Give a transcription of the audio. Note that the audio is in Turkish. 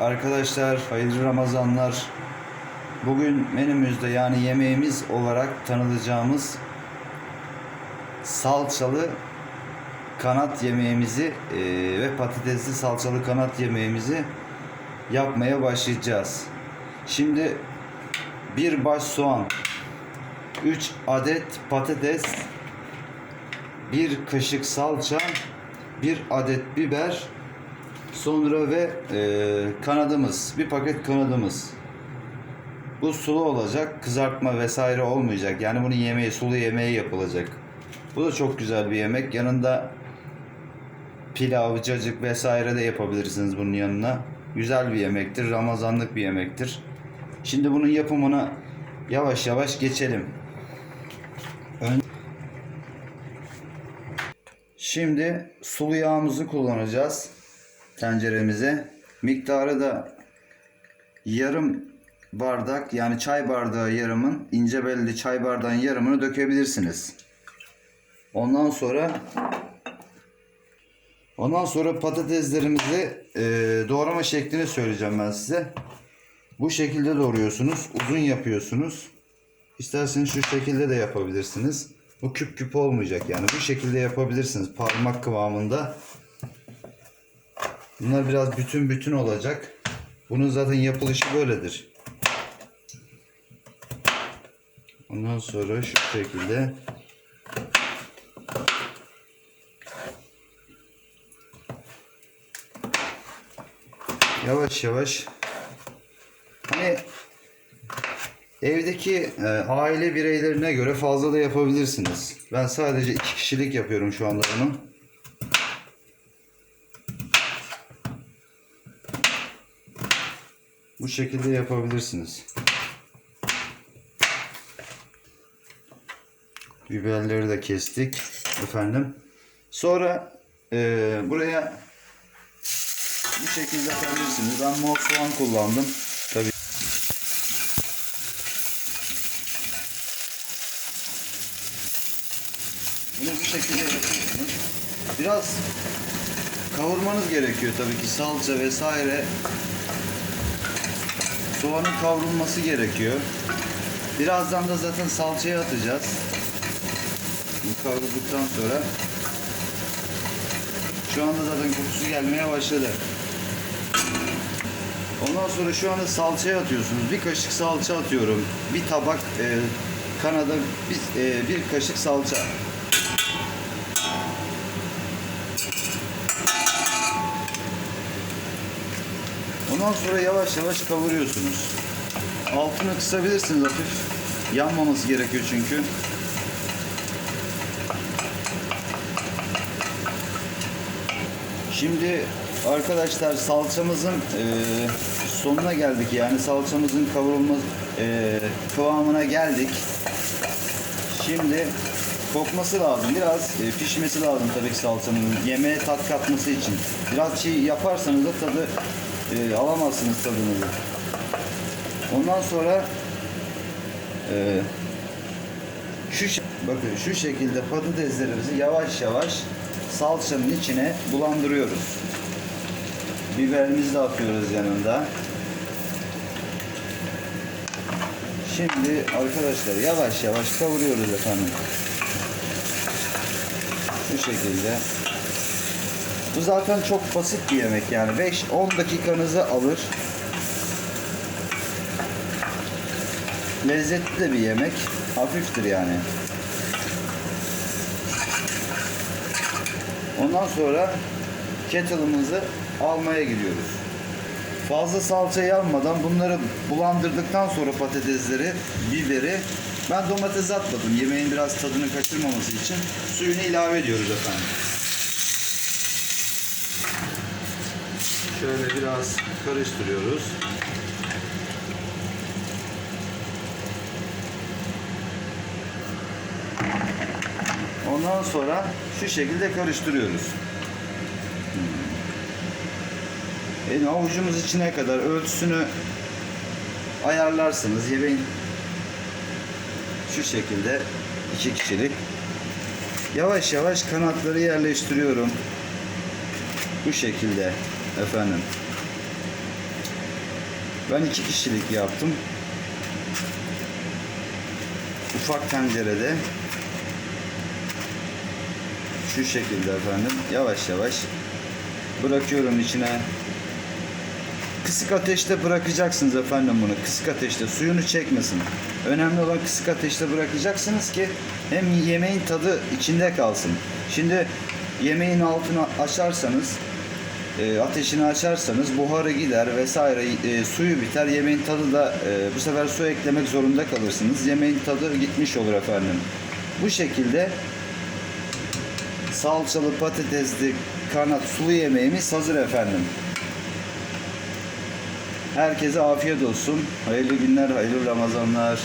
Arkadaşlar hayırlı Ramazanlar. Bugün menümüzde yani yemeğimiz olarak tanıtacağımız salçalı kanat yemeğimizi eee, ve patatesli salçalı kanat yemeğimizi yapmaya başlayacağız. Şimdi bir baş soğan, 3 adet patates, bir kaşık salça, bir adet biber, Sonra ve e, kanadımız, bir paket kanadımız. Bu sulu olacak, kızartma vesaire olmayacak. Yani bunun yemeği, sulu yemeği yapılacak. Bu da çok güzel bir yemek. Yanında pilav, cacık vesaire de yapabilirsiniz bunun yanına. Güzel bir yemektir, Ramazanlık bir yemektir. Şimdi bunun yapımına yavaş yavaş geçelim. Şimdi sulu yağımızı kullanacağız tenceremize. Miktarı da yarım bardak yani çay bardağı yarımın ince belli çay bardağın yarımını dökebilirsiniz. Ondan sonra ondan sonra patateslerimizi e, doğrama şeklini söyleyeceğim ben size. Bu şekilde doğruyorsunuz. Uzun yapıyorsunuz. İsterseniz şu şekilde de yapabilirsiniz. Bu küp küp olmayacak yani. Bu şekilde yapabilirsiniz. Parmak kıvamında. Bunlar biraz bütün bütün olacak. Bunun zaten yapılışı böyledir. Ondan sonra şu şekilde yavaş yavaş hani evdeki e, aile bireylerine göre fazla da yapabilirsiniz. Ben sadece iki kişilik yapıyorum şu anda bunu. Bu şekilde yapabilirsiniz. Biberleri de kestik efendim. Sonra eee, buraya bu şekilde yapabilirsiniz. Ben mor soğan kullandım. Tabii. Bunu bu şekilde yapıyorsunuz. Biraz kavurmanız gerekiyor tabii ki salça vesaire Soğanın kavrulması gerekiyor. Birazdan da zaten salçayı atacağız. Bu kavrulduktan sonra şu anda zaten kokusu gelmeye başladı. Ondan sonra şu anda salçaya atıyorsunuz. Bir kaşık salça atıyorum. Bir tabak e, kanada bir, e, bir kaşık salça. Ondan sonra yavaş yavaş kavuruyorsunuz. Altını kısabilirsiniz hafif. Yanmaması gerekiyor çünkü. Şimdi arkadaşlar salçamızın e, sonuna geldik yani salçamızın kavrulma e, kıvamına geldik. Şimdi kokması lazım. Biraz e, pişmesi lazım tabii ki salçanın. Yemeğe tat katması için. Biraz çiğ yaparsanız da tadı e, alamazsınız tadını. Ondan sonra e, şu bakın şu şekilde patateslerimizi yavaş yavaş salçanın içine bulandırıyoruz. Biberimizi de atıyoruz yanında. Şimdi arkadaşlar yavaş yavaş kavuruyoruz efendim. Bu şekilde. Bu zaten çok basit bir yemek yani 5-10 dakikanızı alır. Lezzetli de bir yemek. Hafiftir yani. Ondan sonra kettle'ımızı almaya gidiyoruz. Fazla salçayı almadan bunları bulandırdıktan sonra patatesleri, biberi ben domates atmadım. Yemeğin biraz tadını kaçırmaması için suyunu ilave ediyoruz efendim. Şöyle biraz karıştırıyoruz. Ondan sonra şu şekilde karıştırıyoruz. Yani avucumuz içine kadar ölçüsünü ayarlarsınız. Yemeğin şu şekilde iki kişilik. Yavaş yavaş kanatları yerleştiriyorum. Bu şekilde efendim. Ben iki kişilik yaptım. Ufak tencerede. Şu şekilde efendim. Yavaş yavaş bırakıyorum içine. Kısık ateşte bırakacaksınız efendim bunu. Kısık ateşte suyunu çekmesin. Önemli olan kısık ateşte bırakacaksınız ki hem yemeğin tadı içinde kalsın. Şimdi yemeğin altını açarsanız e, ateşini açarsanız buharı gider vesaire e, suyu biter yemeğin tadı da e, bu sefer su eklemek zorunda kalırsınız. Yemeğin tadı gitmiş olur efendim. Bu şekilde salçalı patatesli kanat sulu yemeğimiz hazır efendim. Herkese afiyet olsun. Hayırlı günler hayırlı ramazanlar